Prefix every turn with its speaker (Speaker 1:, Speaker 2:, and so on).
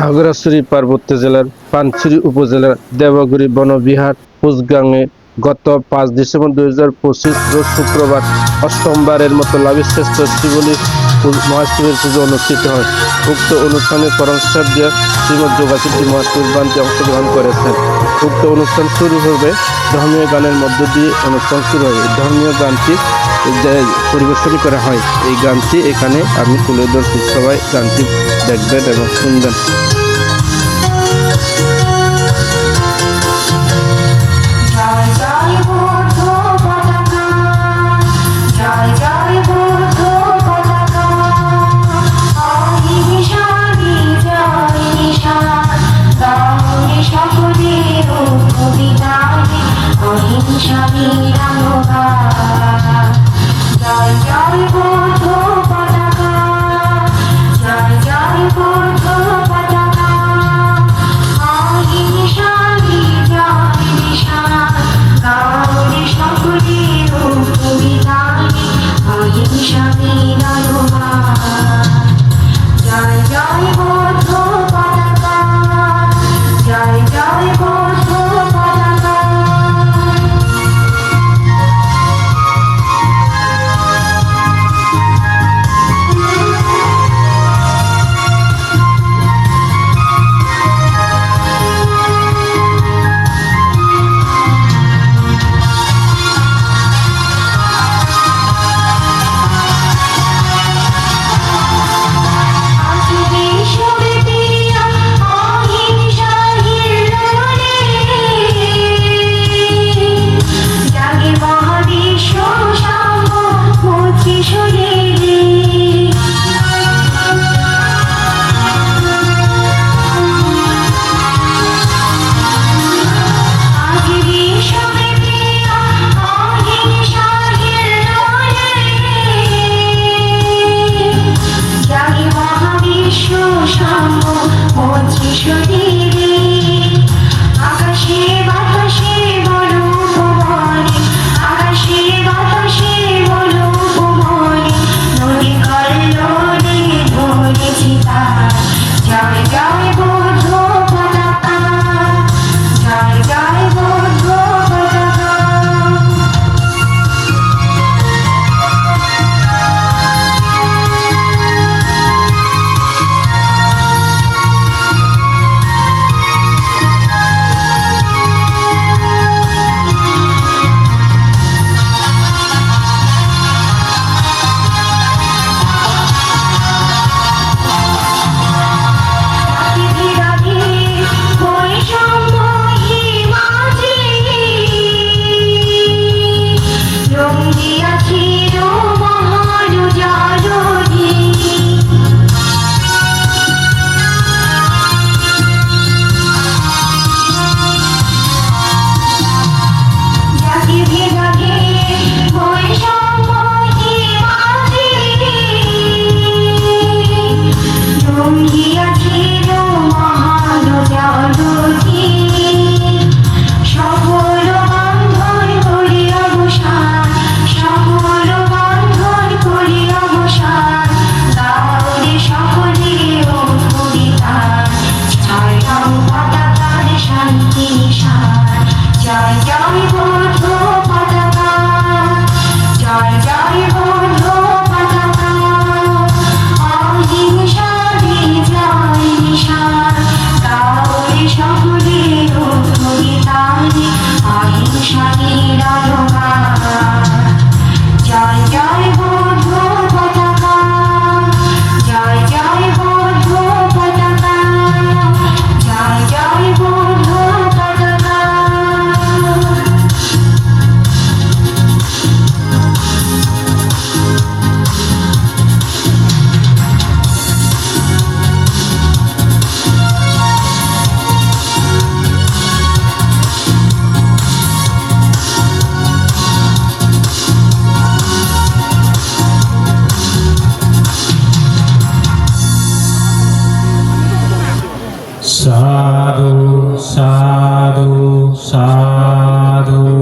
Speaker 1: খাগড়াছড়ি, পার্বত্য জেলার পানছড়ি উপজেলার দেবগুড়ি বনবিহার কুচগাঙে গত পাঁচ ডিসেম্বর দুই হাজার পঁচিশ রোজ শুক্রবার অষ্টমবারের মতো লাভিশ্রেষ্ঠ শিবলী মহাশিবের পুজো অনুষ্ঠিত হয়। উক্ত অনুষ্ঠানে পরমশ্রদ্ধীয় শ্রীমদ যোগাচিত্রী মহাশিব বান্তি অংশগ্রহণ করেছেন। উক্ত অনুষ্ঠান শুরু হবে ধর্মীয় গানের মধ্য দিয়ে অনুষ্ঠান শুরু হবে। ধর্মীয় গানটি পরিবেশন করা হয় এই গানটি এখানে আমি তুলে ধরছি। সবাই গানটি দেখবেন এবং শুনবেন। Johnny, Johnny, Sado, sado, sado.